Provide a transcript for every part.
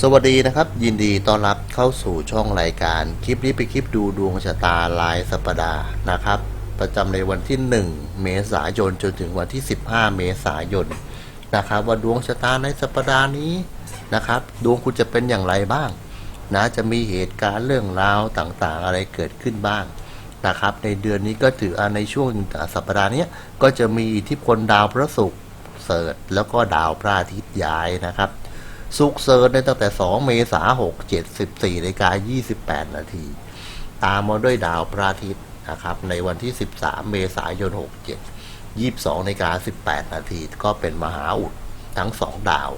สวัสดีนะครับ ยินดีต้อนรับเข้าสู่ช่องรายการ คลิปนี้เป็นคลิปดูดวงชะตารายสัปดาห์นะครับ ประจำในวันที่ 1 เมษายนจนถึงวันที่ 15 เมษายนนะครับ ว่าดวงชะตาในสัปดาห์นี้นะครับ ดวงคุณจะเป็นอย่างไรบ้าง นะจะมีเหตุการณ์เรื่องราวต่างๆ อะไรเกิดขึ้นบ้างนะครับ ในเดือนนี้ก็ถืออ่าในช่วงสัปดาห์นี้ก็จะมีอิทธิพลดาวพระศุกร์เสริฐแล้วก็ดาวพระอาทิตย์ย้ายนะครับ สุกเซิร์ชในตั้งแต่ 2 เมษายน6 7 14นาฬิกา28นาที ตามมาด้วยดาวพระอาทิตย์นะครับ ในวันที่ 13 เมษายน 67 22นาฬิกา18 นาที ก็เป็นมหาอุดทั้งสองดาว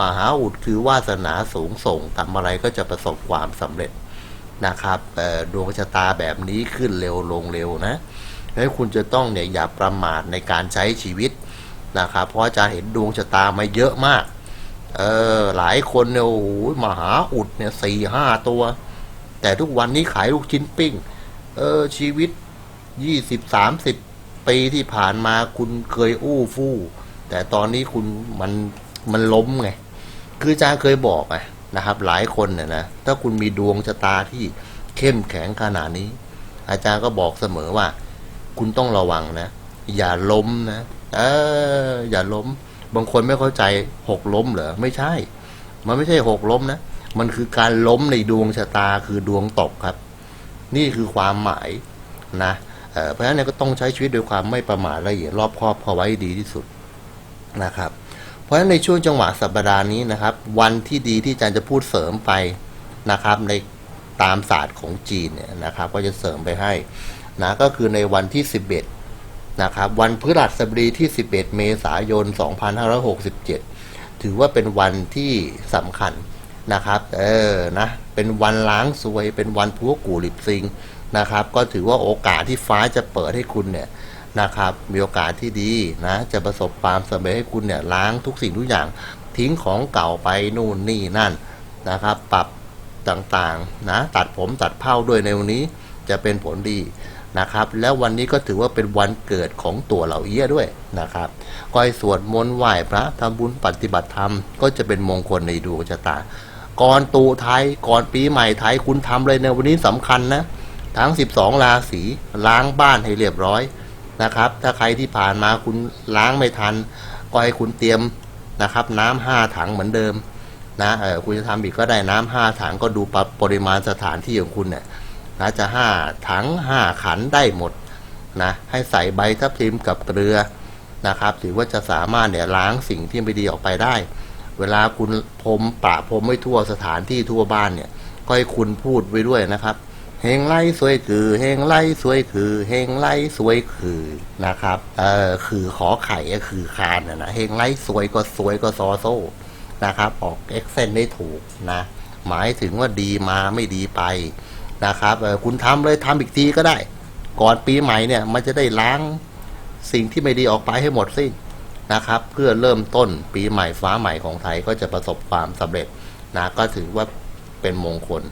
มหาอุดคือวาสนาสูงส่งทำอะไรก็จะประสบความสำเร็จนะครับดวงชะตาแบบนี้ขึ้นเร็วลงเร็วนะให้คุณจะต้องเนี่ยอย่าประมาทในการใช้ชีวิตนะครับ เพราะอาจารย์เห็นดวงชะตามาเยอะมาก เออ หลายคนเนี่ยโอ้โหมหาอุดเนี่ยสี่ห้าตัว แต่ทุกวันนี้ขายลูกชิ้นปิ้ง เออ ชีวิตยี่สิบสามสิบปีที่ผ่านมาคุณเคยอู้ฟู่แต่ตอนนี้คุณมันมันล้มไง คืออาจารย์เคยบอกไงนะครับ หลายคนเนี่ยนะถ้าคุณมีดวงชะตาที่เข้มแข็งขนาดนี้ อาจารย์ก็บอกเสมอว่า คุณต้องระวังนะ อย่าล้มนะ เออ อย่าล้ม บางคนไม่เข้าใจหกล้มเหรอไม่ใช่ มันไม่ใช่หกล้มนะ มันคือการล้มในดวงชะตาคือดวงตกครับ นี่คือความหมายนะเเพราะฉะนั้นก็ต้องใช้ชีวิตด้วยความไม่ประมาทละเอียดรอบคอบพอไว้ดีที่สุดนะครับ เพราะฉะนั้นในช่วงจังหวะสัปดาห์นี้นะครับ วันที่ดีที่อาจารย์จะพูดเสริมไปนะครับ ในตามศาสตร์ของจีนเนี่ยนะครับ ก็จะเสริมไปให้นะก็คือในวันที่ 11 นะครับวันพฤหัสบดีที่ 11 เมษายน 2567 ถือว่าเป็นวันที่สำคัญนะครับเออนะเป็นวันล้างซวย เป็นวันพัวกูหลิบซิงนะครับ ก็ถือว่าโอกาสที่ฟ้าจะเปิดให้คุณเนี่ยนะครับ มีโอกาสที่ดีนะ จะประสบความสำเร็จให้คุณเนี่ยล้างทุกสิ่งทุกอย่างทิ้งของเก่าไปนู่นนี่นั่นนะครับ ปรับต่างๆนะตัดผมตัดเผ้าด้วยในวันนี้จะเป็นผลดี นะครับ แล้ววันนี้ก็ถือว่าเป็นวันเกิดของตัวเหล่าเอี้ยด้วยนะครับก็ให้สวดมนต์ไหว้พระทำบุญปฏิบัติธรรมก็จะเป็นมงคลในดวงชะตา ก่อนตูไทยก่อนปีใหม่ไทยคุณทำเลยในวันนี้สำคัญนะ ทั้ง 12 ราศีล้างบ้านให้เรียบร้อยนะครับ ถ้าใครที่ผ่านมาคุณล้างไม่ทัน ก็ให้คุณเตรียมนะครับ น้ำห้าถังเหมือนเดิมนะเออคุณจะทำอีกก็ได้น้ำห้าถังก็ดูปริมาณสถานที่ของคุณเนี่ย นะจะห้าถังห้าขันได้หมดนะให้ใส่ใบทับทิมกับเกลือนะครับถือว่าจะสามารถเนี่ยล้างสิ่งที่ไม่ดีออกไปได้ เวลาคุณพรมปะพรมไม่ทั่วสถานที่ทั่วบ้านเนี่ยก็ให้คุณพูดไว้ด้วยนะครับเฮงไล่สวยคือเฮงไล่สวยคือเฮงไล่สวยคือนะครับเออคือขอไข่ก็คือคานนะนะเฮงไล่สวยก็สวยก็ซอโซ่นะครับ ออกเอ็กเซนได้ถูกนะ หมายถึงว่าดีมาไม่ดีไป นะครับคุณทำเลยทำอีกทีก็ได้ ก่อนปีใหม่เนี่ยมันจะได้ล้างสิ่งที่ไม่ดีออกไปให้หมดสิ้นนะครับ เพื่อเริ่มต้นปีใหม่ฟ้าใหม่ของไทยก็จะประสบความสำเร็จนะก็ถือว่าเป็นมงคล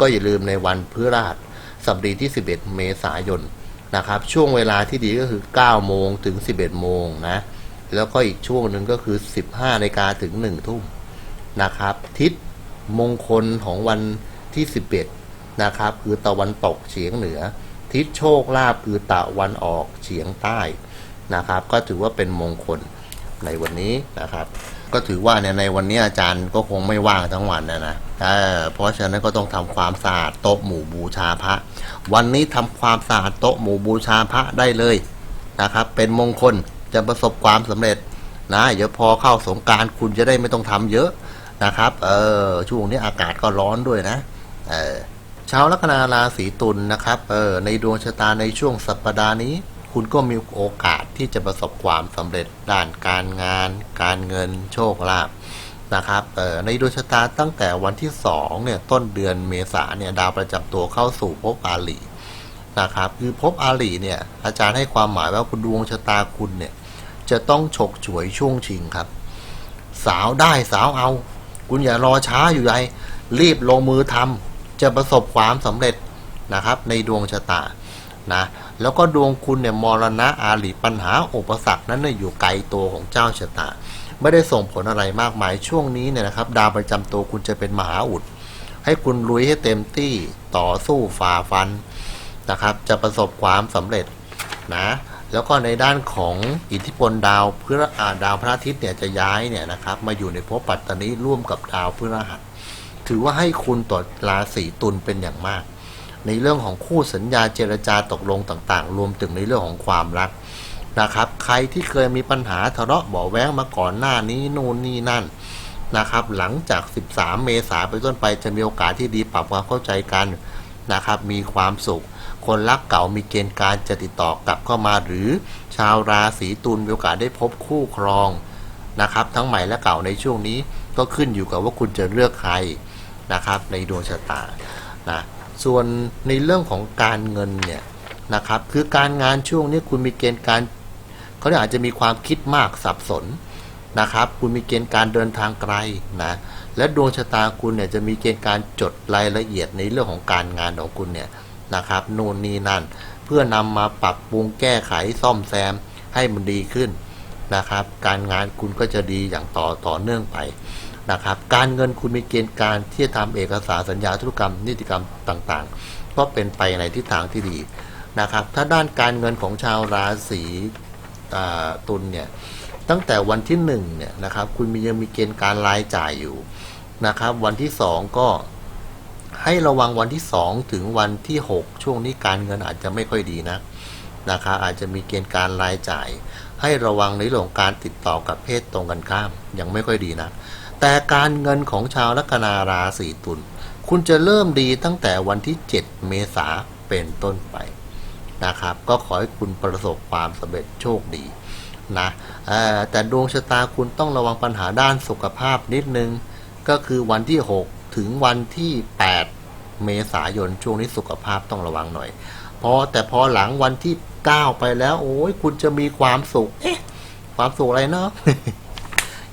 ก็อย่าลืมในวันพฤหัสสัปดาห์ที่ 11 เมษายนนะครับ ช่วงเวลาที่ดีก็คือ 9 โมงถึง 11 โมงนะ แล้วก็อีกช่วงหนึ่งก็คือ 15นาฬิกาถึง 1 ทุ่มนะครับ ทิศมงคลของวันที่ 11 นะครับ คือตะวันตกเฉียงเหนือ ทิศโชคลาภคือตะวันออกเฉียงใต้นะครับ ก็ถือว่าเป็นมงคลในวันนี้นะครับ ก็ถือว่าเนี่ยในวันนี้อาจารย์ก็คงไม่ว่างทั้งวันนะนะเเพราะฉะนั้นก็ต้องทำความสะอาดโต๊ะหมู่บูชาพระ วันนี้ทำความสะอาดโต๊ะหมู่บูชาพระได้เลยนะครับ เป็นมงคลจะประสบความสำเร็จนะเดี๋ยวพอเข้าสงการคุณจะได้ไม่ต้องทำเยอะนะครับ เออช่วงนี้อากาศก็ร้อนด้วยนะ เออ ชาวลัคนาราศีตุลนะครับเออในดวงชะตาในช่วงสัปดาห์นี้ คุณก็มีโอกาสที่จะประสบความสำเร็จด้านการงาน การเงินโชคลาภนะครับเออในดวงชะตาตั้งแต่วันที่สองเนี่ยต้นเดือนเมษาเนี่ยดาวประจำตัวเข้าสู่ภพอาลีนะครับคือภพอาลีเนี่ยอาจารย์ให้ความหมายว่าคุณดวงชะตาคุณเนี่ยจะต้องฉกฉวยช่วงชิงครับ สาวได้สาวเอา คุณอย่ารอช้าอยู่ใหญ่รีบลงมือทำ จะประสบความสำเร็จนะครับในดวงชะตานะแล้วก็ดวงคุณเนี่ยมรณะอาลีปัญหาอุปสรรคนั้นเนี่ยอยู่ไกลตัวของเจ้าชะตา ไม่ได้ส่งผลอะไรมากมายช่วงนี้เนี่ยนะครับ ดาวประจำตัวคุณจะเป็นมหาอุด ให้คุณลุยให้เต็มที่ต่อสู้ฝ่าฟันนะครับ จะประสบความสำเร็จนะแล้วก็ในด้านของอิทธิพลดาวพฤอ่าดาวพระอาทิตย์เนี่ยจะย้ายเนี่ยนะครับ มาอยู่ในภพปัตตานีร่วมกับดาวพฤหัส ถือว่าให้คุณต่อราศีตุลเป็นอย่างมาก ในเรื่องของคู่สัญญาเจรจาตกลงต่างๆ รวมถึงในเรื่องของความรักนะครับ ใครที่เคยมีปัญหาทะเลาะเบาะแว้งมาก่อนหน้านี้นู่นนี่นั่นนะครับ หลังจาก 13 เมษายนไปต้นไปจะมีโอกาสที่ดีปรับความเข้าใจกันนะครับ มีความสุข คนรักเก่ามีเกณฑ์การจะติดต่อกลับเข้ามา หรือชาวราศีตุลมีโอกาสได้พบคู่ครองนะครับ ทั้งใหม่และเก่าในช่วงนี้ก็ขึ้นอยู่กับว่าคุณจะเลือกใคร นะครับในดวงชะตานะส่วนในเรื่องของการเงินเนี่ยนะครับคือการงานช่วงนี้คุณมีเกณฑ์การเขาอาจจะมีความคิดมากสับสนนะครับคุณมีเกณฑ์การเดินทางไกลนะและดวงชะตาคุณเนี่ยจะมีเกณฑ์การจดรายละเอียดในเรื่องของการงานของคุณเนี่ยนะครับโน่นนี่นั่น เพื่อนำมาปรับปรุงแก้ไขซ่อมแซมให้มันดีขึ้นนะครับ การงานคุณก็จะดีอย่างต่อต่อเนื่องไป นะครับการเงินคุณมีเกณฑ์การที่จะทำเอกสารสัญญาธุรกรรม นิติกรรมต่างๆ ก็เป็นไปในทิศทางที่ดีนะครับ ถ้าด้านการเงินของชาวราศีตุลเนี่ยตั้งแต่วันที่หนึ่งเนี่ยนะครับคุณมียังมีเกณฑ์การรายจ่ายอยู่นะครับ วันที่สองก็ให้ระวังวันที่ 2 ถึงวันที่ 6 ช่วงนี้การเงินอาจจะไม่ค่อยดีนะนะครับอาจจะมีเกณฑ์การรายจ่าย ให้ระวังในเรื่องการติดต่อกับเพศตรงกันข้ามยังไม่ค่อยดีนะ แต่การเงินของชาวลัคนาราศีตุลคุณจะเริ่มดีตั้งแต่วันที่ 7 เมษาเป็นต้นไปนะครับ ก็ขอให้คุณประสบความสำเร็จโชคดีนะแต่ดวงชะตาคุณต้องระวังปัญหาด้านสุขภาพนิดนึง ก็คือวันที่ 6 ถึงวันที่ 8 เมษายนช่วงนี้สุขภาพต้องระวังหน่อยพอแต่พอหลังวันที่ 9 ไปแล้ว โอ้ยคุณจะมีความสุข เอ๊ะ ความสุขอะไรเนาะ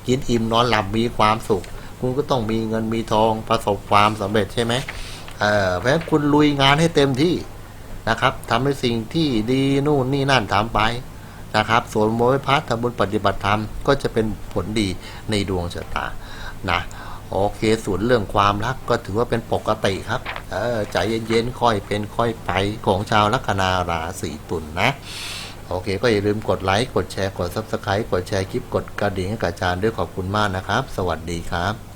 กินอิ่มนอนหลับมีความสุข คุณก็ต้องมีเงินมีทองประสบความสำเร็จใช่ไหมเออเพราะฉะนั้นคุณลุยงานให้เต็มที่นะครับทำในสิ่งที่ดีนู่นนี่นั่นทำไปนะครับส่วนโมยพัฒน์ทำบุญปฏิบัติธรรมก็จะเป็นผลดีในดวงชะตานะโอเคส่วนเรื่องความรักก็ถือว่าเป็นปกติครับเออใจเย็นๆค่อยเป็นค่อยไปของชาวลัคนาราศีตุลนนะ โอเค ก็อย่าลืมกดไลค์ กดแชร์ กด Subscribe กดแชร์คลิป กดกระดิ่งให้กับอาจารย์ด้วยขอบคุณมากนะครับ สวัสดีครับ